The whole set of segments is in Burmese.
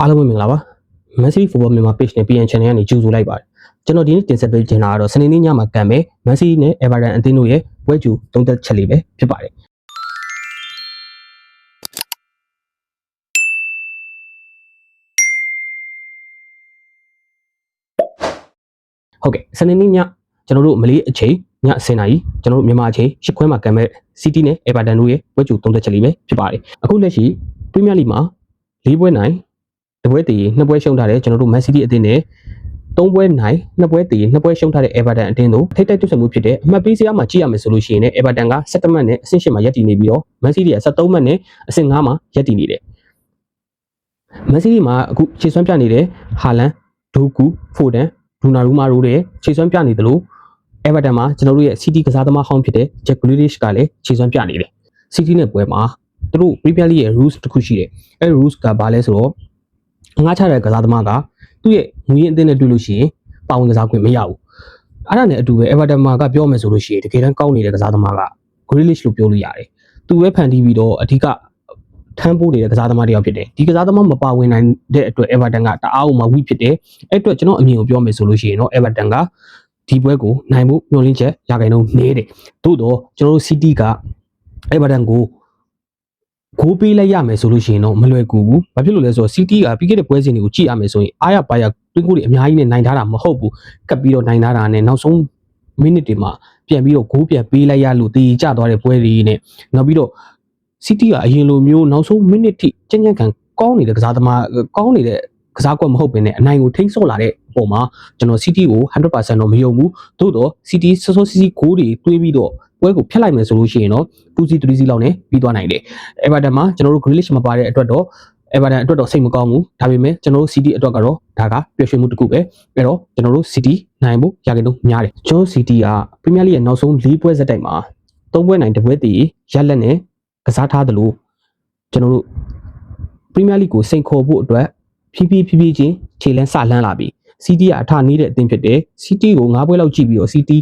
အားလုံးပဲမင်္ဂလာပါမန်စီဖူဘောမြန်မာ page နဲ့ PN channel ကနေကြိုဆိုလိုက်ပါတယ်ကျွန်တော်ဒီနေ့တင်ဆက်ပေးချင်တာကတော့စနေနေ့ညမှာကံပဲမန်စီနဲ့ Everton အသင်းတို့ရဲ့ဝဲကျူသုံးသက်ချက်လေးပဲဖြစ်ပါတယ်ဟုတ်ကဲ့စနေနေ့ညကျွန်တော်တို့မလေးအချိန်ည10:00နာရီကျွန်တော်တို့မြန်မာအချိန်10ခွဲမှာကံမဲ့ City နဲ့ Everton တို့ရဲ့ဝဲကျူသုံးသက်ချက်လေးပဲဖြစ်ပါတယ်အခုလက်ရှိ Premier League မှာ၄ပွဲနိုင် တပွဲတည်နှစ်ပွဲရှုံးထားတဲ့ကျွန်တော်တို့ Man City အသင်းနဲ့သုံးပွဲနိုင်နှစ်ပွဲတည်နှစ်ပွဲရှုံးထားတဲ့ Everton အသင်းတို့ထိပ်တိုက်တွေ့ဆုံမှုဖြစ်တဲ့အမှတ်ပေးစရာမှာကြည့်ရမယ်ဆိုလို့ရှိရင်လည်း Everton က17မှတ်နဲ့အဆင့်8မှာရပ်တည်နေပြီးတော့ Man City က73မှတ်နဲ့အဆင့်9မှာရပ်တည်နေတယ် Man City မှာအခုခြေစွမ်းပြနေတဲ့ဟာလန်ဒိုကူဖိုဒန်ဒူနာရူမာတို့ရဲ့ခြေစွမ်းပြနေသလို Everton မှာကျွန်တော်တို့ရဲ့ City ကစားသမားဟောင်းဖြစ်တဲ့ Jack Grealish ကလည်းခြေစွမ်းပြနေတယ် City နဲ့ပွဲမှာသူတို့ Premier League ရဲ့ rules တစ်ခုရှိတယ်အဲ rules ကဘာလဲဆိုတော့ ငါးချတဲ့ကစားသမားကသူ့ရဲ့ငွေရင်းအသင်းနဲ့တွေ့လို့ရှိရင်ပါဝင်ကစားခွင့်မရဘူးအဲ့ဒါနဲ့အတူပဲ Everton မှာကပြောမယ်ဆိုလို့ရှိရင်တကယ်တမ်းကောင်းနေတဲ့ကစားသမားက Grealish လို့ပြောလို့ရတယ်သူပဲဖန်တီးပြီးတော့အဓိကထမ်းပိုးနေတဲ့ကစားသမားတစ်ယောက်ဖြစ်တယ်ဒီကစားသမားမပါဝင်နိုင်တဲ့အတွက် Everton ကတအားအောင်မှဝိဖြစ်တယ်အဲ့အတွက်ကျွန်တော်အမြင်ကိုပြောမယ်ဆိုလို့ရှိရင်တော့ Everton ကဒီပွဲကိုနိုင်ဖို့မျှော်လင့်ချက်ရခိုင်နှုန်းနေတယ်သို့တော့ကျွန်တော်တို့ City က Everton ကို ဂိုးပေးလိုက်ရမယ်ဆိုလို့ရှိရင်တော့မလွယ်ကူဘူး။ဘာဖြစ်လို့လဲဆိုတော့ City ကပြီးခဲ့တဲ့ပွဲစဉ်တွေကိုကြည့်ရမယ်ဆိုရင်အားရပါရတွင်းကိုတွေအများကြီးနဲ့နိုင်ထားတာမဟုတ်ဘူး။ကပ်ပြီးတော့နိုင်ထားတာနဲ့နောက်ဆုံးမိနစ်တွေမှာပြန်ပြီးတော့ဂိုးပြန်ပေးလိုက်ရလို့တည်ကြသွားတဲ့ပွဲတွေနဲ့နောက်ပြီးတော့ City ကအရင်လိုမျိုးနောက်ဆုံးမိနစ်ထိကြင်ကြင်ကန်ကောင်းနေတဲ့ကစားသမားကောင်းနေတဲ့ကစားကွက်မဟုတ်ဘဲနဲ့အနိုင်ကိုထိန်းဆော့လာတဲ့အ ပေါ်မှာကျွန်တော် City ကို100%တော့မယုံဘူး။သို့တော့ City စောစောစီးစီးဂိုးတွေတွေးပြီးတော့ပွဲကိုဖျက်လိုက်မယ်ဆိုလို့ရှိရင်တော့2စီ3စီလောက်နဲ့ပြီးသွားနိုင်တယ်။ Everton မှာကျွန်တော်တို့ Grealish မပါတဲ့အတွက်တော့ Everton အတွက်တော့စိတ်မကောင်းဘူး။ဒါပေမဲ့ကျွန်တော်တို့ City အတွက်ကတော့ဒါကပျော်ရွှင်မှုတစ်ခုပဲ။အဲ့တော့ကျွန်တော်တို့ City နိုင်ဖို့ရကြတော့များတယ်။ကျွန်တော် City က Premier League ရဲ့နောက်ဆုံး၄ပွဲဆက်တိုက်မှာ၃ပွဲနိုင်တစ်ပွဲတည်ရက်လက်နဲ့ကစားထားသလိုကျွန်တော်တို့ Premier League ကိုစိန်ခေါ်ဖို့အတွက်ဖြည်းဖြည်းဖြည်းဖြည်းချင်းခြေလန်းစလန်းလာပြီ။ City ကအထနေတဲ့အသင်းဖြစ်တယ်။ City ကို၅ပွဲလောက်ကြည့်ပြီးတော့ City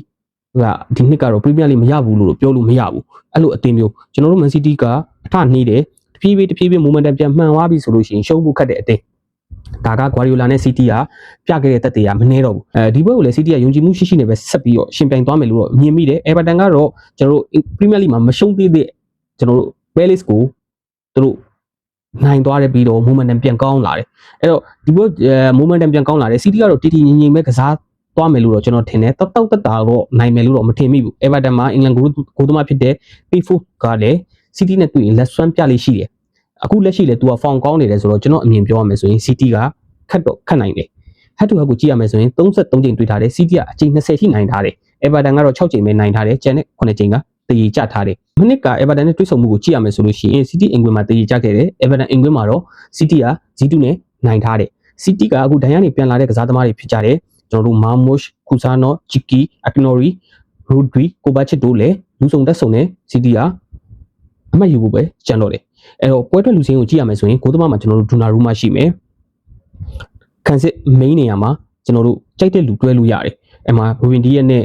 ကဒီနှစ်ကတော့ Premier League မရဘူးလို့ပြောလို့မရဘူးအဲ့လိုအသင်းမျိုးကျွန်တော်တို့ Man City ကအထနှီးတယ်တဖြည်းဖြည်းတဖြည်းဖြည်း momentum ပြန်မှန်သွားပြီဆိုလို့ရှိရင်ရှုံးဖို့ခက်တဲ့အသင်းဒါက Guardiola နဲ့ City ကပြခဲ့တဲ့တက်တွေကမနှဲတော့ဘူးအဲဒီဘက်ကိုလည်း City ကယုံကြည်မှုရှိရှိနဲ့ပဲဆက်ပြီးတော့ရှင်ပြိုင်သွားမယ်လို့တော့မြင်မိတယ် Everton ကတော့ကျွန်တော်တို့ Premier League မှာမရှုံးသေးတဲ့ကျွန်တော်တို့ Palace ကိုသူတို့ နိုင်သွားတယ်ပြီးတော့ momentum ပြန်ကောင်းလာတယ်အဲ့တော့ဒီဘက် momentum ပြန်ကောင်းလာတယ် City ကတော့တီတီငင်ငင်ပဲကစားသွားမယ်လို့တော့ကျွန်တော်ထင်တယ်တောက်တောက်တက်တာတော့နိုင်မယ်လို့တော့မထင်မိဘူး Everton မှာအင်္ဂလန်ကိုကိုသမားဖြစ်တဲ့ Pickford ကလည်း City နဲ့တွေ့ရင်လက်စွမ်းပြလိရှိတယ်အခုလက်ရှိလည်း तू က form ကောင်းနေတယ်ဆိုတော့ကျွန်တော်အမြင်ပြောရမယ်ဆိုရင် City ကခတ်တော့ခတ်နိုင်တယ် head to head ကိုကြည့်ရမယ်ဆိုရင်33ချိန်တွေ့ထားတယ် City ကအချိန်20ထိနိုင်ထားတယ် Everton ကတော့6ချိန်ပဲနိုင်ထားတယ်ကျန်တဲ့9ချိန်က တည်ကြထားတယ်မနစ်က Everton နဲ့တွေ့ဆုံမှုကိုကြည့်ရမယ်ဆိုလို့ရှိရင် City အင်္ဂွင်မှာတည်ကြခဲ့တယ် Everton အင်္ဂွင်မှာတော့ City က0-2နဲ့နိုင်ထားတယ် City ကအခုဒဏ်ရနေပြန်လာတဲ့ကစားသမားတွေဖြစ်ကြတယ်ကျွန်တော်တို့မာမုရှ်ခူဆာနောဂျီကီအကနော်ရီရိုဒရီကိုဘတ်ချစ်တို့လည်းလူဆောင်တက်ဆောင်နဲ့စီတီကအမှတ်ယူဖို့ပဲကြံတော့တယ်အဲ့တော့ပွဲထွက်လူစင်းကိုကြည့်ရမယ်ဆိုရင်ကိုသမားမှာကျွန်တော်တို့ဒူနာရူမှာရှိမယ်ကန်စစ် main နေရာမှာကျွန်တော်တို့ကြိုက်တဲ့လူတွဲလို့ရတယ်အဲ့မှာဘူဝင်ဒီရဲ့နဲ့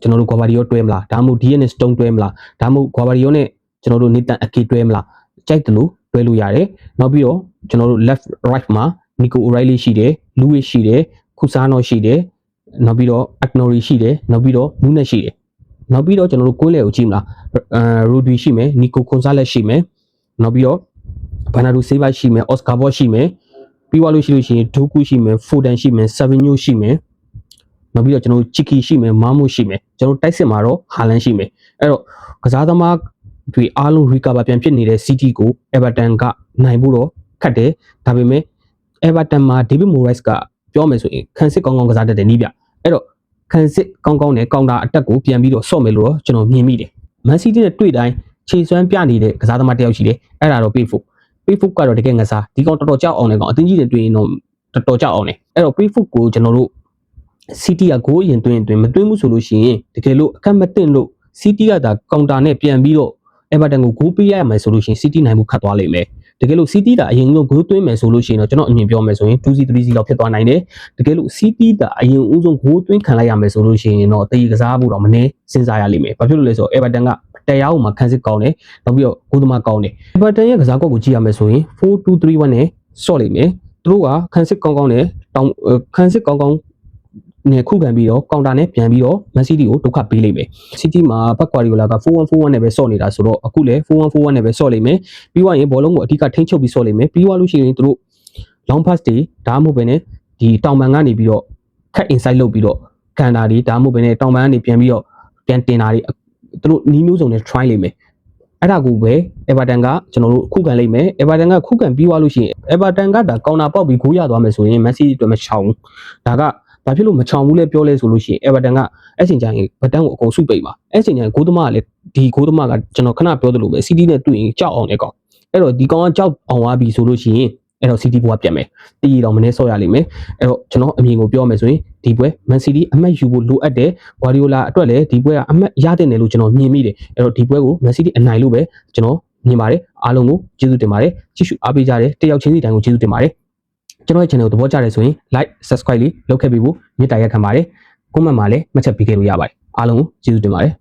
ကျွန်တော်တို့ဂွာဘာဒီယောတွဲမလားဒါမှမဟုတ်ဒီရဲ့နဲ့စတုံးတွဲမလားဒါမှမဟုတ်ဂွာဘာဒီယောနဲ့ကျွန်တော်တို့နေတန်အကေတွဲမလားကြိုက်တယ်လို့တွဲလို့ရတယ်နောက်ပြီးတော့ကျွန်တော်တို့ left right မှာနီကိုအိုရိုင်လီရှိတယ်လူဝစ်ရှိတယ်ခုစားနောရှိတယ်နောက်ပြီးတော့ Agnori ရှိတယ်နောက်ပြီးတော့နူးနက်ရှိတယ်နောက်ပြီးတော့ကျွန်တော်တို့ကိုးလေကိုကြည့်မလားအဲရူဒီရှိမယ်နီကိုကွန်ဆာလက်ရှိမယ်နောက်ပြီးတော့ဘာနာဒူဆေးဘတ်ရှိမယ်အော်စကာဘော့ရှိမယ်ပြီးသွားလို့ရှိလို့ရှိရင်ဒိုကူရှိမယ်ဖိုဒန်ရှိမယ်ဆဗင်ညိုရှိမယ် နောက်ပြီးတော့ကျွန်တော်တို့ချီကီရှိမယ်မာမူရှိမယ်ကျွန်တော်တိုက်စစ်မှာတော့ဟာလန်ရှိမယ်အဲ့တော့ကစားသမားတွေအားလုံး recover ပြန်ဖြစ်နေတဲ့ City ကို Everton ကနိုင်ဖို့တော့ခက်တယ်ဒါပေမဲ့ Everton မှာ David Moyes ကပြောမယ်ဆိုရင်ခန်းစစ်ကောင်းကောင်းကစားတတ်တယ်နီးဗျအဲ့တော့ခန်းစစ်ကောင်းကောင်းနဲ့ကောင်တာအတက်ကိုပြန်ပြီးတော့ဆော့မယ်လို့တော့ကျွန်တော်မြင်မိတယ် Man City နဲ့တွေ့တိုင်းခြေစွမ်းပြနေတဲ့ကစားသမားတစ်ယောက်ရှိတယ်အဲ့ဒါတော့ Pickford Pickford ကတော့တကယ်ငစားဒီကောင်တော်တော်ကြောက်အောင်လည်းကောင်အတင်းကြီးတွေတွေ့ရင်တော့တော်တော်ကြောက်အောင်တယ်အဲ့တော့ Pickford ကိုကျွန်တော်တို့ City ကဂိုးရင်တွင်းတွင်းမတွင်းဘူးဆိုလို့ရှိရင်တကယ်လို့အခက်မတင်လို့ City ကဒါကောင်တာနဲ့ပြန်ပြီးတော့ Everton ကိုဂိုးပေးရမယ်ဆိုလို့ရှိရင် City နိုင်မှုခတ်သွားလိမ့်မယ်တကယ်လို့ City တာအရင်ကဂိုးသွင်းမယ်ဆိုလို့ရှိရင်တော့ကျွန်တော်အမြင်ပြောမယ်ဆိုရင် 2C 3C လောက်ဖြစ်သွားနိုင်တယ်တကယ်လို့ City တာအရင်ဦးဆုံးဂိုးသွင်းခံလိုက်ရမယ်ဆိုလို့ရှိရင်တော့တည်ကစားဖို့တော့မနေစဉ်းစားရလိမ့်မယ်ဘာဖြစ်လို့လဲဆိုတော့ Everton ကတရားဥမှာခန်းစစ်ကောင်းတယ်နောက်ပြီးတော့ဂိုးသမားကောင်းတယ် Everton ရဲ့ကစားကွက်ကိုကြည့်ရမယ်ဆိုရင်4-2-3-1နဲ့ဆော့လိမ့်မယ်သူသူတို့ကခန်းစစ်ကောင်းကောင်းနဲ့တောင်းအဲခန်းစစ်ကောင်းကောင်း နဲ့ခုခံပြီးတော့ကောင်တာနဲ့ပြန်ပြီးတော့မန်စီးတီကိုဒုက္ခပေးလိမ့်မယ်စီးတီမှာဘက်ကွာရီဂိုလာက4141နဲ့ပဲဆော့နေတာဆိုတော့အခုလည်း4141နဲ့ပဲဆော့လိမ့်မယ်ပြီးသွားရင်ဘောလုံးကိုအဓိကထိန်းချုပ်ပြီးဆော့လိမ့်မယ်ပြီးသွားလို့ရှိရင်သူတို့ long pass တွေဒါမှမဟုတ်ပဲねဒီတောင်ပံကနေပြီးတော့ခက် inside လုပ်ပြီးတော့ကန်တာတွေဒါမှမဟုတ်ပဲねတောင်ပံကနေပြန်ပြီးတော့ပြန်တင်တာတွေသူတို့နီးမျိုးစုံနဲ့ try လိမ့်မယ်အဲ့ဒါကိုပဲ Everton ကကျွန်တော်တို့ခုခံလိမ့်မယ် Everton ကခုခံပြီးသွားလို့ရှိရင် Everton ကဒါကောင်တာပေါက်ပြီးဂိုးရသွားမယ်ဆိုရင် Man City အတွက်မချောင်ဘူးဒါက ဘာဖြစ်လို့မချောင်ဘူးလဲပြောလဲဆိုလို့ရှိရင် Everton ကအဲ့ချိန်ကျရင်ဘတ်တန်းကိုအကုန်စုပိတ်ပါအဲ့ချိန်ကျရင်ဂိုးသမားကလည်းဒီဂိုးသမားကကျွန်တော်ခဏပြောသလိုပဲ City နဲ့တွေ့ရင်ကြောက်အောင်လေကောင်အဲ့တော့ဒီကောင်ကကြောက်အောင်သွားပြီဆိုလို့ရှိရင်အဲ့တော့ City ဘွားပြန်မယ်တီးတော့မနေဆော့ရလိမ့်မယ်အဲ့တော့ကျွန်တော်အမြင်ကိုပြောမယ်ဆိုရင်ဒီပွဲ Man City အမှတ်ယူဖို့လိုအပ်တယ် Guardiola အတွက်လည်းဒီပွဲကအမှတ်ရတဲ့နယ်လို့ကျွန်တော်မြင်မိတယ်အဲ့တော့ဒီပွဲကို Man City အနိုင်လို့ပဲကျွန်တော်မြင်ပါတယ်အားလုံးကိုကျေးဇူးတင်ပါတယ်ကြည့်ရှုအားပေးကြတဲ့တယောက်ချင်းစီတိုင်းကိုကျေးဇူးတင်ပါတယ် ကျွန်တော်ရဲ့ channel ကိုသဘောကျတယ်ဆိုရင် like subscribe လေးလုပ်ခဲ့ပြီးဖို့မေတ္တာရက်ခံပါတယ် comment မှာလည်းမှတ်ချက်ပေးခဲ့လို့ရပါတယ်အားလုံးကိုကျေးဇူးတင်ပါတယ်